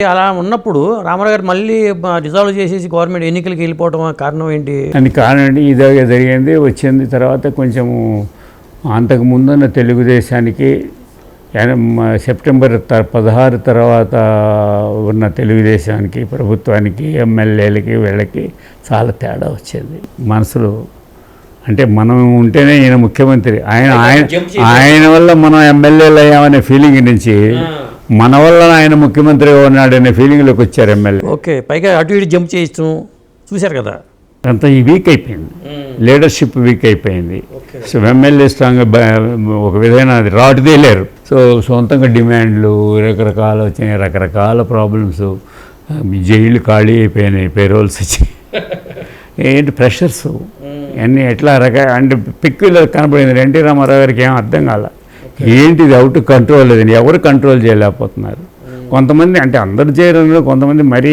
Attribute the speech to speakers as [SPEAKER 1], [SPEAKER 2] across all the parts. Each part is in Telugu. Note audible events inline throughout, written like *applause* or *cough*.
[SPEAKER 1] అలా ఉన్నప్పుడు రామారావు గారు మళ్ళీ రిజాల్వ్ చేసేసి గవర్నమెంట్ ఎన్నికలకి వెళ్ళిపోవడం కారణం ఏంటి?
[SPEAKER 2] అని కానండి ఇదే జరిగింది. వచ్చింది తర్వాత కొంచెము అంతకు ముందున్న తెలుగుదేశానికి సెప్టెంబర్ త పదహారు తర్వాత ఉన్న తెలుగుదేశానికి ప్రభుత్వానికి ఎమ్మెల్యేలకి వీళ్ళకి చాలా తేడా వచ్చింది. మనసులో అంటే మనం ఉంటేనే ఈయన ముఖ్యమంత్రి. ఆయన ఆయన ఆయన వల్ల మనం ఎమ్మెల్యేలు అయ్యామనే ఫీలింగ్ నుంచి మన వల్ల ఆయన ముఖ్యమంత్రిగా ఉన్నాడనే ఫీలింగ్లోకి వచ్చారు ఎమ్మెల్యే.
[SPEAKER 1] ఓకే పైగా అటు ఇటు జంప్ చేయించడం చూశారు కదా?
[SPEAKER 2] అంతా ఈ వీక్ అయిపోయింది. లీడర్షిప్ వీక్ అయిపోయింది. సో ఎమ్మెల్యే స్ట్రాంగ్ ఒక విధమైన అది రాటుదే లేరు సో సొంతంగా డిమాండ్లు రకరకాల వచ్చినాయి రకరకాల ప్రాబ్లమ్స్ జైళ్ళు ఖాళీ అయిపోయినాయి పేరోల్స్ వచ్చి ఏంటి ప్రెషర్స్ అన్నీ ఎట్లా రక అంటే పిక్కులో కనపడింది. ఎన్టీ రామారావు గారికి ఏం అర్థం కాల. ఏంటిది? అవుట్ కంట్రోల్ లేదని ఎవరు కంట్రోల్ చేయలేకపోతున్నారు. కొంతమంది అంటే అందరు చేయడంలో కొంతమంది మరీ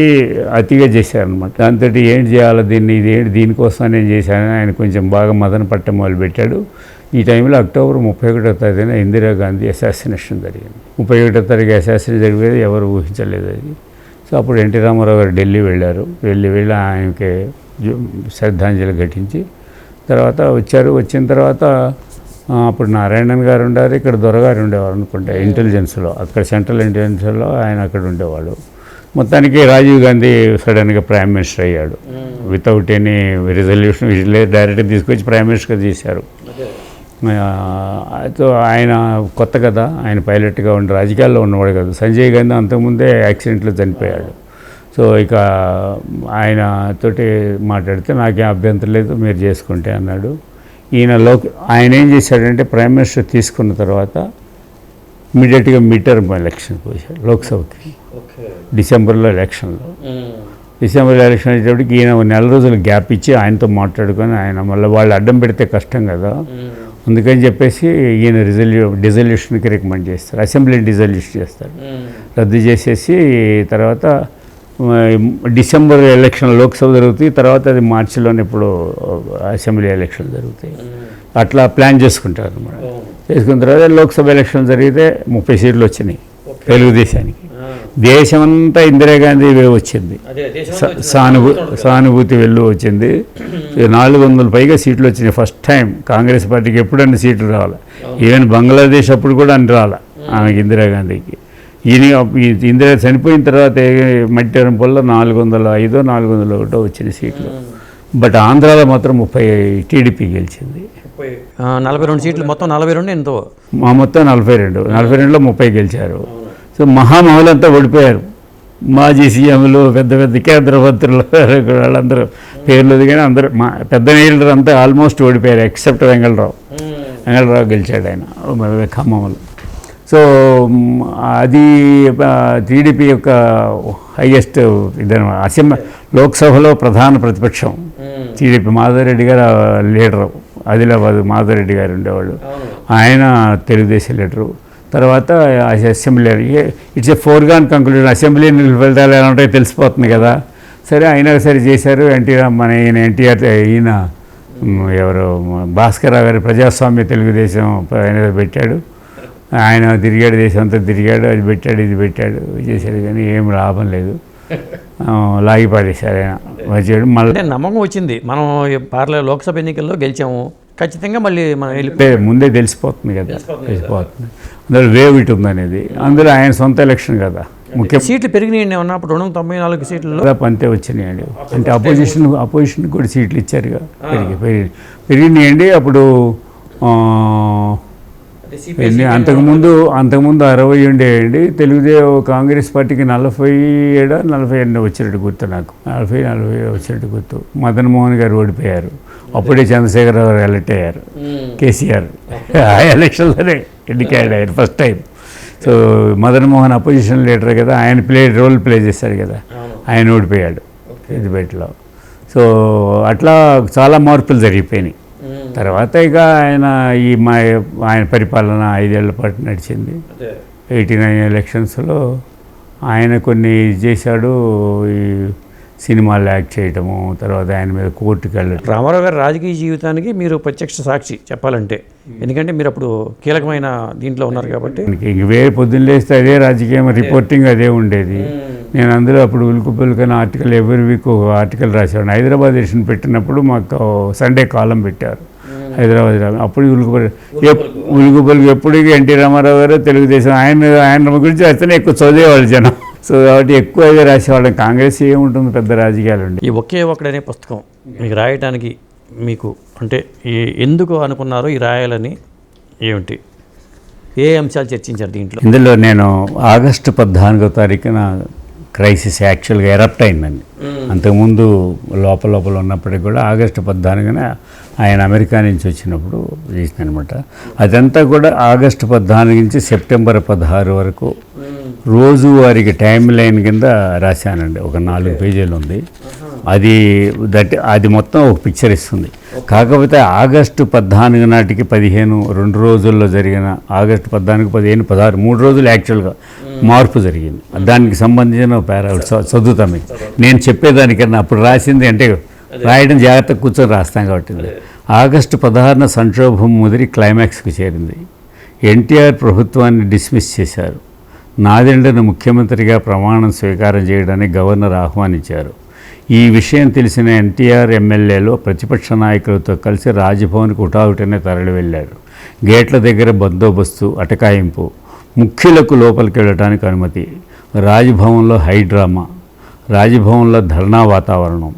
[SPEAKER 2] అతిగా చేశారనమాట దాంతో ఏంటి చేయాలి దీన్ని ఇది ఏంటి దీనికోసం నేను చేశానని ఆయన కొంచెం బాగా మదన పట్టం మొదలు పెట్టాడు ఈ టైంలో అక్టోబర్ ముప్పై ఒకటో తారీఖున ఇందిరాగాంధీ అసాసినేషన్ జరిగింది. ముప్పై ఒకటో తారీఖు అసాసినేషన్ జరిగేది ఎవరు ఊహించలేదు అది. సో అప్పుడు ఎన్టీ రామారావు గారు ఢిల్లీ వెళ్ళారు. వెళ్ళి వెళ్ళి ఆయనకి శ్రద్ధాంజలి ఘటించి తర్వాత వచ్చారు. వచ్చిన తర్వాత అప్పుడు నారాయణన్ గారు ఉండారు ఇక్కడ దొరగారు ఉండేవారు అనుకుంటా ఇంటెలిజెన్స్లో అక్కడ సెంట్రల్ ఇంటెలిజెన్స్లో ఆయన అక్కడ ఉండేవాడు. మొత్తానికి రాజీవ్ గాంధీ సడన్గా ప్రైమ్ మినిస్టర్ అయ్యాడు. వితౌట్ ఎనీ రిజల్యూషన్ డైరెక్ట్గా తీసుకొచ్చి ప్రైమ్ మినిస్టర్గా చేశారు. సో ఆయన కొత్త కదా ఆయన పైలట్గా ఉండి రాజకీయాల్లో ఉన్నవాడు కదా. సంజయ్ గాంధీ అంతకుముందే యాక్సిడెంట్లో చనిపోయాడు. సో ఇక ఆయన తోటి మాట్లాడితే నాకేం అభ్యంతరం లేదు మీరు చేసుకుంటే అన్నాడు. ఈయన లోక్ ఆయన ఏం చేశాడంటే ప్రైమ్ మినిస్టర్ తీసుకున్న తర్వాత ఇమీడియట్గా మిడ్ టర్మ్ ఎలక్షన్ పోయాడు లోక్సభకి. డిసెంబర్లో ఎలక్షన్లో. డిసెంబర్ ఎలక్షన్ వచ్చేటప్పటికి ఈయన నెల రోజులు గ్యాప్ ఇచ్చి ఆయనతో మాట్లాడుకొని ఆయన మళ్ళీ వాళ్ళు అడ్డం పెడితే కష్టం కదా. అందుకని చెప్పేసి ఈయన రిజల్యూ డిజల్యూషన్కి రికమెండ్ చేస్తారు. అసెంబ్లీని డిజల్యూషన్ చేస్తారు. రద్దు చేసేసి తర్వాత డిసెంబర్ ఎలక్షన్ లోక్సభ జరుగుతాయి తర్వాత అది మార్చిలోనే ఇప్పుడు అసెంబ్లీ ఎలక్షన్ జరుగుతాయి. అట్లా ప్లాన్ చేసుకుంటారు అన్నమాట. చేసుకున్న తర్వాత లోక్సభ ఎలక్షన్ జరిగితే ముప్పై సీట్లు వచ్చినాయి తెలుగుదేశానికి. దేశమంతా ఇందిరాగాంధీ వే వచ్చింది. సానుభూ సానుభూతి వెళ్ళు వచ్చింది. నాలుగు వందల పైగా సీట్లు వచ్చినాయి ఫస్ట్ టైం. కాంగ్రెస్ పార్టీకి ఎప్పుడన్నా సీట్లు రావాలి? ఈవెన్ బంగ్లాదేశ్ అప్పుడు కూడా అని రాలే. ఆమెకి ఇందిరాగాంధీకి. ఈయన ఈ ఇందిరా చనిపోయిన తర్వాత మధ్యాహ్నం పొల్ల నాలుగు వందల ఐదో నాలుగు వందల ఒకటో వచ్చిన సీట్లు. బట్ ఆంధ్రాలో మాత్రం ముప్పై టీడీపీ గెలిచింది.
[SPEAKER 1] నలభై రెండు సీట్లు మొత్తం నలభై రెండు ఎంతో?
[SPEAKER 2] మా మొత్తం నలభై రెండు నలభై రెండులో ముప్పై గెలిచారు. సో మహామహులంతా ఓడిపోయారు. మాజీ సీఎంలు పెద్ద పెద్ద కేంద్ర మంత్రులు వాళ్ళందరూ పేర్లు కానీ అందరూ మా పెద్ద నీళ్ళు అంతా ఆల్మోస్ట్ ఓడిపోయారు ఎక్సెప్ట్ వెంగళరావు. వెంగళరావు గెలిచాడు ఆయన ఖమ్మంలో సో అది టీడీపీ యొక్క హైయెస్ట్ ఇదనమాట అసెంబ్లీ లోక్సభలో ప్రధాన ప్రతిపక్షం. టీడీపీ మాధవరెడ్డి గారు లీడరు. ఆదిలాబాద్ మాధవరెడ్డి గారు ఉండేవాళ్ళు. ఆయన తెలుగుదేశం లీడరు. తర్వాత assembly it's a foregone conclusion. Assembly ఫలితాలు ఎలా ఉంటాయో తెలిసిపోతుంది కదా. సరే అయినా సరే చేశారు ఎన్టీఆర్ మన ఈయన ఎన్టీఆర్ ఈయన ఎవరు భాస్కరరావు గారి ప్రజాస్వామ్య తెలుగుదేశం ఆయన పెట్టాడు. ఆయన తిరిగాడు దేశం అంతా తిరిగాడు అది పెట్టాడు ఇది పెట్టాడు చేశాడు కానీ ఏం లాభం లేదు. లాగి పాడేశారు ఆయన. వచ్చాడు మళ్ళీ
[SPEAKER 1] నమ్మకం వచ్చింది. మనం పార్లే లోక్సభ ఎన్నికల్లో గెలిచాము. ఖచ్చితంగా మళ్ళీ మనం
[SPEAKER 2] ముందే తెలిసిపోతుంది కదా. తెలిసిపోతుంది అందులో వేవ్ ఇటు ఉందనేది అందులో ఆయన సొంత ఎలక్షన్ కదా. ముఖ్య
[SPEAKER 1] సీట్లు పెరిగినాయండి ఏమన్నా? అప్పుడు రెండు వందల తొంభై నాలుగు సీట్లలో
[SPEAKER 2] దాదాపు అంతే వచ్చినాయండి. అంటే అపోజిషన్ అపోజిషన్ కూడా సీట్లు ఇచ్చారుగా. పెరిగి పెరిగి పెరిగినాయండి. అప్పుడు ఎన్ని? అంతకుముందు అంతకుముందు అరవై ఉండేయండి తెలుగుదే కాంగ్రెస్ పార్టీకి నలభై ఏడా నలభై ఎన్నో వచ్చినట్టు గుర్తు నాకు. నలభై నలభై వచ్చినట్టు గుర్తు. మదన్ మోహన్ గారు ఓడిపోయారు. అప్పుడే చంద్రశేఖరరావు గారు ఎలక్ట్ అయ్యారు. కేసీఆర్. ఆ ఎలక్షన్లోనే ఎన్నికయ్యాడు ఆయన first time. So Madan Mohan opposition leader కదా. ఆయన ప్లే రోల్ ప్లే చేశాడు కదా. ఆయన ఓడిపోయాడు సిద్దిపేటలో సో అట్లా చాలా మార్పులు జరిగిపోయినాయి. తర్వాత ఇక ఆయన ఈ మా ఆయన పరిపాలన ఐదేళ్ళ పాటు నడిచింది. ఎయిటీ నైన్ ఎలక్షన్స్లో ఆయన కొన్ని చేశాడు ఈ సినిమాలు యాక్ట్ చేయటము తర్వాత ఆయన మీద కోర్టుకి వెళ్ళటం.
[SPEAKER 1] రామారావు గారి రాజకీయ జీవితానికి మీరు ప్రత్యక్ష సాక్షి చెప్పాలంటే. ఎందుకంటే మీరు అప్పుడు కీలకమైన దీంట్లో ఉన్నారు కాబట్టి.
[SPEAKER 2] ఇంక ఇంక వేరే పొద్దున్న లేస్తే అదే రాజకీయం రిపోర్టింగ్ అదే ఉండేది. నేను అందులో అప్పుడు ఉలుకుపలుకని ఆర్టికల్ ఎవరి వీక్ ఆర్టికల్ రాశాను హైదరాబాద్ ఎడిషన్ పెట్టినప్పుడు మాకు సండే కాలం పెట్టారు. హైదరాబాద్ రా- అప్పుడు ఉలుకుపల్లి ఉలుకుపల్లికి ఎప్పుడు ఎన్టీ రామారావు గారు తెలుగుదేశం. ఆయన ఆయన గురించి రాస్తేనే ఎక్కువ చదివేవాళ్ళు జనం. సో కాబట్టి ఎక్కువగా రాసేవాళ్ళం. కాంగ్రెస్ ఏముంటుంది పెద్ద రాజకీయాలు ఉండి
[SPEAKER 1] ఈ ఒకే ఒక్కడనే పుస్తకం మీకు రాయటానికి మీకు అంటే ఎందుకు అనుకున్నారో ఈ రాయాలని ఏమిటి? ఏ అంశాలు చర్చించారు దీంట్లో?
[SPEAKER 2] ఇందులో నేను ఆగస్టు పద్నాలుగో తారీఖున క్రైసిస్ యాక్చువల్గా ఎరప్ట్ అయిందండి. అంతకుముందు లోపల లోపల ఉన్నప్పటికీ కూడా ఆగస్టు పద్నాలుగున ఆయన అమెరికా నుంచి వచ్చినప్పుడు చేసింది అనమాట అదంతా కూడా ఆగస్టు పద్నాలుగు నుంచి సెప్టెంబర్ పదహారు వరకు రోజువారికి టైం లైన్ కింద రాశానండి. ఒక నాలుగు పేజీలు ఉంది. అది దట్ అది మొత్తం ఒక పిక్చర్ ఇస్తుంది. కాకపోతే ఆగస్టు పద్నాలుగు నాటికి పదిహేను రెండు రోజుల్లో జరిగిన ఆగస్టు పద్నాలుగు పదిహేను పదహారు మూడు రోజులు యాక్చువల్గా. మార్పు జరిగింది. దానికి సంబంధించిన పేరా చదువుతాం మీకు నేను చెప్పేదానికన్నా అప్పుడు రాసింది అంటే రాయడం జాగ్రత్తగా కూర్చొని రాస్తాం కాబట్టి ఆగస్టు పదహారున సంక్షోభం ముదిరి క్లైమాక్స్కి చేరింది. ఎన్టీఆర్ ప్రభుత్వాన్ని డిస్మిస్ చేశారు. నాదెండను ముఖ్యమంత్రిగా ప్రమాణం స్వీకారం చేయడానికి గవర్నర్ ఆహ్వానించారు. ఈ విషయం తెలిసిన ఎన్టీఆర్ ఎమ్మెల్యేలు ప్రతిపక్ష నాయకులతో కలిసి రాజ్భవన్కు ఉటావుటనే తరలి వెళ్ళారు గేట్ల దగ్గర బందోబస్తు అటకాయింపు ముఖ్యులకు లోపలికి వెళ్ళడానికి అనుమతి. రాజభవన్లో హై డ్రామా. ధర్నా వాతావరణం.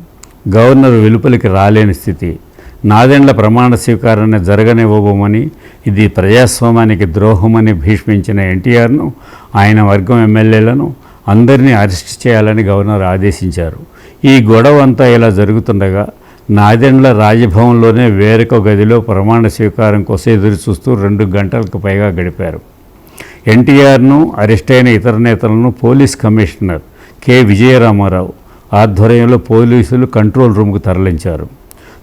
[SPEAKER 2] గవర్నర్ వెలుపలికి రాలేని స్థితి. నాదెండ్ల ప్రమాణ స్వీకారాన్ని జరగనివ్వబోమని ఇది ప్రజాస్వామ్యానికి ద్రోహమని భీష్మించిన ఎన్టీఆర్ను ఆయన వర్గం ఎమ్మెల్యేలను అందరినీ అరెస్ట్ చేయాలని గవర్నర్ ఆదేశించారు. ఈ గొడవ అంతా ఇలా జరుగుతుండగా నాదెండ్ల రాజభవన్లోనే వేరొక గదిలో ప్రమాణ స్వీకారం కోసం ఎదురు చూస్తూ రెండు గంటలకు పైగా గడిపారు. ఎన్టీఆర్ను అరెస్ట్ అయిన ఇతర నేతలను పోలీస్ కమిషనర్ కె. విజయరామారావు ఆధ్వర్యంలో పోలీసులు కంట్రోల్ రూమ్కు తరలించారు.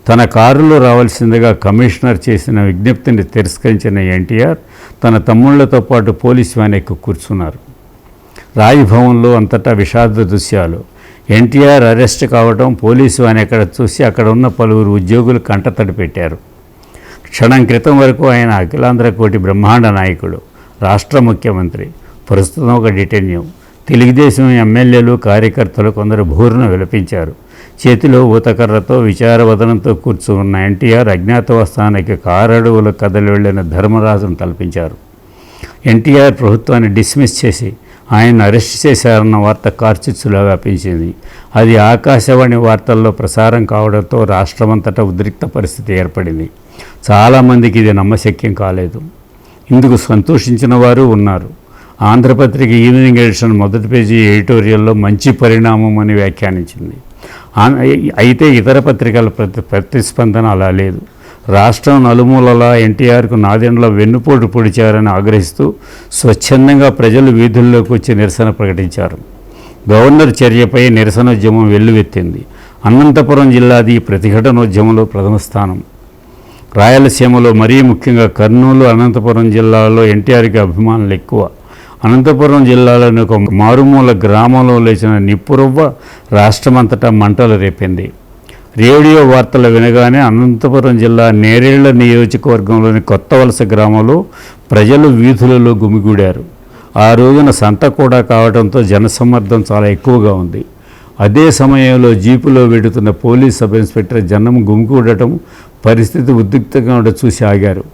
[SPEAKER 2] తన కారులో రావాల్సిందిగా కమిషనర్ చేసిన విజ్ఞప్తిని తిరస్కరించిన ఎన్టీఆర్ తన తమ్ముళ్ళతో పాటు పోలీస్ వ్యాన్ ఎక్కి కూర్చున్నారు. రాజ్భవన్లో అంతటా విషాద దృశ్యాలు. ఎన్టీఆర్ అరెస్ట్ కావడం పోలీసు ఆయన ఎక్కడ చూసి అక్కడ ఉన్న పలువురు ఉద్యోగులు కంటతడి పెట్టారు. క్షణం క్రితం వరకు ఆయన అఖిలాంధ్ర కోటి బ్రహ్మాండ నాయకుడు. రాష్ట్ర ముఖ్యమంత్రి. ప్రస్తుతం ఒక డిటెన్యూ. తెలుగుదేశం ఎమ్మెల్యేలు కార్యకర్తలు కొందరు భూరును విలపించారు. చేతిలో ఊతకర్రతో విచారవదనంతో కూర్చున్న ఎన్టీఆర్ అజ్ఞాతవాస్థానానికి కారడువులు కదలి వెళ్ళిన ధర్మరాజును తలపించారు. ఎన్టీఆర్ ప్రభుత్వాన్ని డిస్మిస్ చేసి ఆయన అరెస్ట్ చేశారన్న వార్త కార్చిచ్చులా వ్యాపించింది. అది ఆకాశవాణి వార్తల్లో ప్రసారం కావడంతో రాష్ట్రమంతటా ఉద్రిక్త పరిస్థితి ఏర్పడింది. చాలామందికి ఇది నమ్మశక్యం కాలేదు. ఇందుకు సంతోషించిన వారు ఉన్నారు. ఆంధ్రపత్రిక ఈవినింగ్ ఎడిషన్ మొదటి పేజీ ఎడిటోరియల్లో మంచి పరిణామం అని వ్యాఖ్యానించింది. అయితే ఇతర పత్రికల ప్రతి ప్రతిస్పందన అలా లేదు. రాష్ట్రం నలుమూలలా ఎన్టీఆర్కు నాదెండ్ల వెన్నుపోటు పొడిచారని ఆగ్రహిస్తూ స్వచ్ఛందంగా ప్రజలు వీధుల్లోకి వచ్చి నిరసన ప్రకటించారు. గవర్నర్ చర్యపై నిరసనోద్యమం వెల్లువెత్తింది. అనంతపురం జిల్లాది ప్రతిఘటనోద్యమంలో ప్రథమ స్థానం. రాయలసీమలో మరీ ముఖ్యంగా కర్నూలు అనంతపురం జిల్లాలో ఎన్టీఆర్కి అభిమానులు ఎక్కువ. అనంతపురం జిల్లాలోని ఒక మారుమూల గ్రామంలో లేచిన నిప్పురవ్వ రాష్ట్రమంతటా మంటలు రేపింది. రేడియో వార్తలు వినగానే అనంతపురం జిల్లా నేరేళ్ళ నియోజకవర్గంలోని కొత్త వలస గ్రామంలో ప్రజలు వీధులలో గుమిగూడారు. ఆ రోజున సంత కూడా కావడంతో జనసమ్మర్దం చాలా ఎక్కువగా ఉంది. అదే సమయంలో జీపులో వెడుతున్న పోలీస్ సబ్ ఇన్స్పెక్టర్ జనం గుమికూడటం పరిస్థితి ఉద్రిక్తంగా ఉండ చూసి ఆగారు.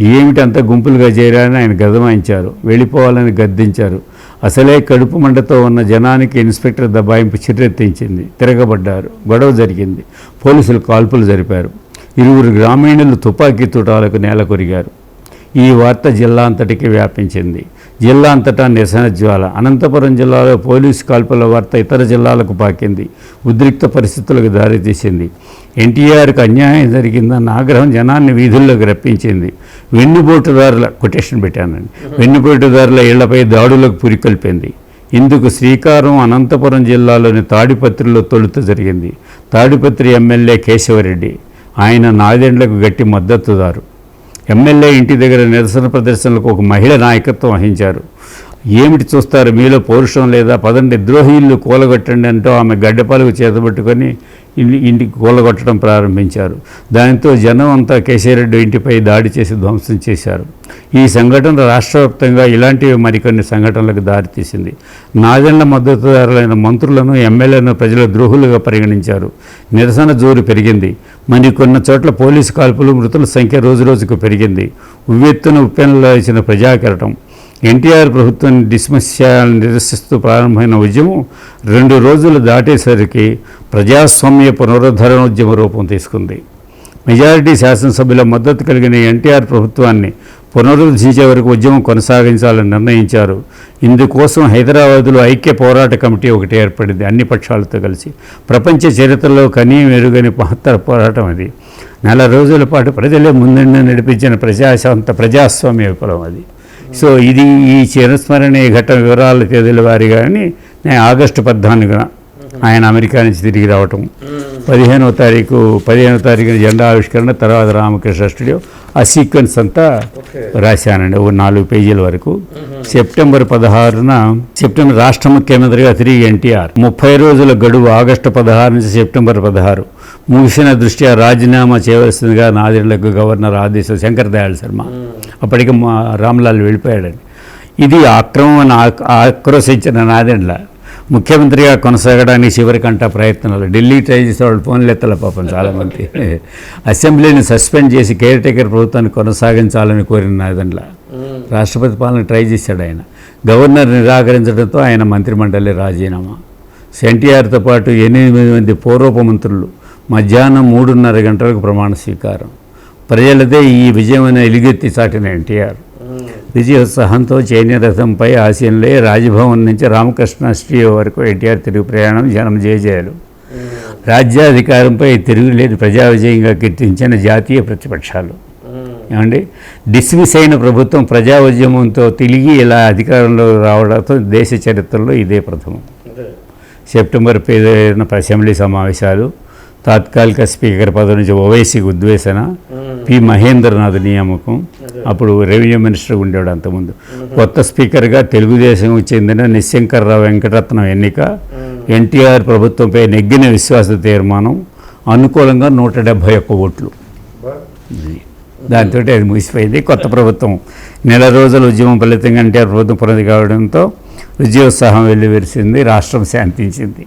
[SPEAKER 2] ఏమిటి అంత గుంపులుగా చేరారని ఆయన గదమాయించారు. వెళ్ళిపోవాలని గద్దించారు. అసలే కడుపు మండతో ఉన్న జనానికి ఇన్స్పెక్టర్ దబాయింపు చిర్రెత్తించింది తిరగబడ్డారు. గొడవ జరిగింది. పోలీసులు కాల్పులు జరిపారు. ఇరువురు గ్రామీణులు తుపాకీ తుటాలకు నేల కొరిగారు. ఈ వార్త జిల్లా అంతటికి వ్యాపించింది. జిల్లా అంతటా నిరసన జ్వాల. అనంతపురం జిల్లాలో పోలీసు కాల్పుల వార్త ఇతర జిల్లాలకు పాకింది. ఉద్రిక్త పరిస్థితులకు దారితీసింది. ఎన్టీఆర్కి అన్యాయం జరిగిందన్న ఆగ్రహం జనాన్ని వీధుల్లోకి రప్పించింది. వెన్నుపోటుదారుల కొటేషన్ పెట్టానండి. వెన్నుపోటుదారుల ఇళ్ళపై దాడులకు పురికొల్పింది. ఇందుకు శ్రీకారం అనంతపురం జిల్లాలోని తాడిపత్రిలో తొలుత జరిగింది. తాడిపత్రి ఎమ్మెల్యే కేశవరెడ్డి ఆయన నాదెండ్లకు గట్టి మద్దతుదారు. ఎమ్మెల్యే ఇంటి దగ్గర నిరసన ప్రదర్శనలకు ఒక మహిళ నాయకత్వం వహించారు. ఏమిటి చూస్తారు? మీలో పౌరుషం లేదా? పదండి ద్రోహిళ్ళు కూలగొట్టండి అంటూ ఆమె గడ్డపాలకు చేతబట్టుకొని ఇంటికి కూలగొట్టడం ప్రారంభించారు. దానితో జనం అంతా కేశవరెడ్డి ఇంటిపై దాడి చేసి ధ్వంసం చేశారు. ఈ సంఘటన రాష్ట్రవ్యాప్తంగా ఇలాంటివి మరికొన్ని సంఘటనలకు దారితీసింది నాదెండ్ల మద్దతుదారులైన మంత్రులను ఎమ్మెల్యేలను ప్రజల ద్రోహులుగా పరిగణించారు. నిరసన జోరు పెరిగింది. మరి కొన్ని చోట్ల పోలీసు కాల్పులు మృతుల సంఖ్య రోజురోజుకు పెరిగింది. ఉవ్వెత్తున ఉప్పెనలో ఇచ్చిన ప్రజాకెరటం. ఎన్టీఆర్ ప్రభుత్వాన్ని డిస్మస్ చేయాలని నిరసిస్తూ ప్రారంభమైన ఉద్యమం రెండు రోజులు దాటేసరికి ప్రజాస్వామ్య పునరుద్ధరణ ఉద్యమ రూపం తీసుకుంది. మెజారిటీ శాసనసభ్యుల మద్దతు కలిగిన ఎన్టీఆర్ ప్రభుత్వాన్ని పునరుద్ధరించే వరకు ఉద్యమం కొనసాగించాలని నిర్ణయించారు. ఇందుకోసం హైదరాబాదులో ఐక్య పోరాట కమిటీ ఒకటి ఏర్పడింది. అన్ని పక్షాలతో కలిసి ప్రపంచ చరిత్రలో కనీ మెరుగని మహత్తర పోరాటం అది. నెల రోజుల పాటు ప్రజలే ముందుండి నడిపించిన ప్రజాశాంత ప్రజాస్వామ్య విప్లవం అది. సో ఇది ఈ చిరస్మరణీయ ఘట్టం వివరాల తేదీల వారిగాని నేను ఆగస్టు పద్నాలుగున ఆయన అమెరికా నుంచి తిరిగి రావటం. పదిహేనవ తారీఖు పదిహేనవ తారీఖున జెండా ఆవిష్కరణ తర్వాత రామకృష్ణ స్టూడియో ఆ సీక్వెన్స్ అంతా రాశానండి ఒక నాలుగు పేజీల వరకు. సెప్టెంబర్ పదహారున సెప్టెంబర్ రాష్ట్ర ముఖ్యమంత్రిగా తిరిగి ఎన్టీఆర్. ముప్పై రోజుల గడువు ఆగస్టు పదహారు నుంచి సెప్టెంబర్ పదహారు. ముగిసిన దృష్ట్యా రాజీనామా చేయవలసిందిగా నాదేళ్ళకు గవర్నర్ ఆదేశం శంకర్ దయాళ్ శర్మ. అప్పటికి మా రామ్లాల్ వెళ్ళిపోయాడని ఇది ఆక్రమణ ఆక్- ఆక్రోశించిన నాదెండ్ల ముఖ్యమంత్రిగా కొనసాగడానికి చివరికంట ప్రయత్నాలు. ఢిల్లీ ట్రై చేసే వాళ్ళు ఫోన్లు ఎత్తల పాపం చాలామంది. *laughs* అసెంబ్లీని సస్పెండ్ చేసి కేర్ టేకర్ ప్రభుత్వాన్ని కొనసాగించాలని కోరిన నాదెండ్ల రాష్ట్రపతి పాలన ట్రై చేశాడు ఆయన. గవర్నర్ నిరాకరించడంతో ఆయన మంత్రిమండలి రాజీనామా. ఎన్టీఆర్తో పాటు ఎనిమిది మంది పూర్వపు మంత్రులు మధ్యాహ్నం మూడున్నర గంటలకు ప్రమాణ స్వీకారం. ప్రజలదే ఈ విజయమైన ఎలుగెత్తి చాటిన ఎన్టీఆర్. విజయోత్సాహంతో చైన్య రథంపై ఆశయంలో రాజభవన్ నుంచి రామకృష్ణ స్టూడియో వరకు ఎన్టీఆర్ తిరుగు ప్రయాణం జనం జయజయాలు రాజ్యాధికారంపై తిరుగులేని ప్రజా విజయంగా కీర్తించిన జాతీయ ప్రతిపక్షాలు. ఏమండి? డిస్మిస్ అయిన ప్రభుత్వం ప్రజా ఉద్యమంతో తిరిగి ఇలా అధికారంలో రావడంతో దేశ చరిత్రలో ఇదే ప్రథమం. సెప్టెంబర్ పేరున అసెంబ్లీ సమావేశాలు తాత్కాలిక స్పీకర్ పదవి నుంచి ఓవైసీకి ఉద్వేసన పి. మహేంద్రనాథ్ నియామకం. అప్పుడు రెవెన్యూ మినిస్టర్ ఉండేవాడు అంతకుముందు. కొత్త స్పీకర్గా తెలుగుదేశం చెందిన నిశంకర్రావు వెంకటరత్నం ఎన్నిక. ఎన్టీఆర్ ప్రభుత్వంపై నెగ్గిన విశ్వాస తీర్మానం. అనుకూలంగా నూట డెబ్భై ఒక్క ఓట్లు. దాంతో అది ముగిసిపోయింది. కొత్త ప్రభుత్వం. నెల రోజుల ఉద్యమం ఫలితంగా ఎన్టీఆర్ ప్రభుత్వం పునది కావడంతో విజయోత్సాహం వెళ్ళి రాష్ట్రం శాంతించింది.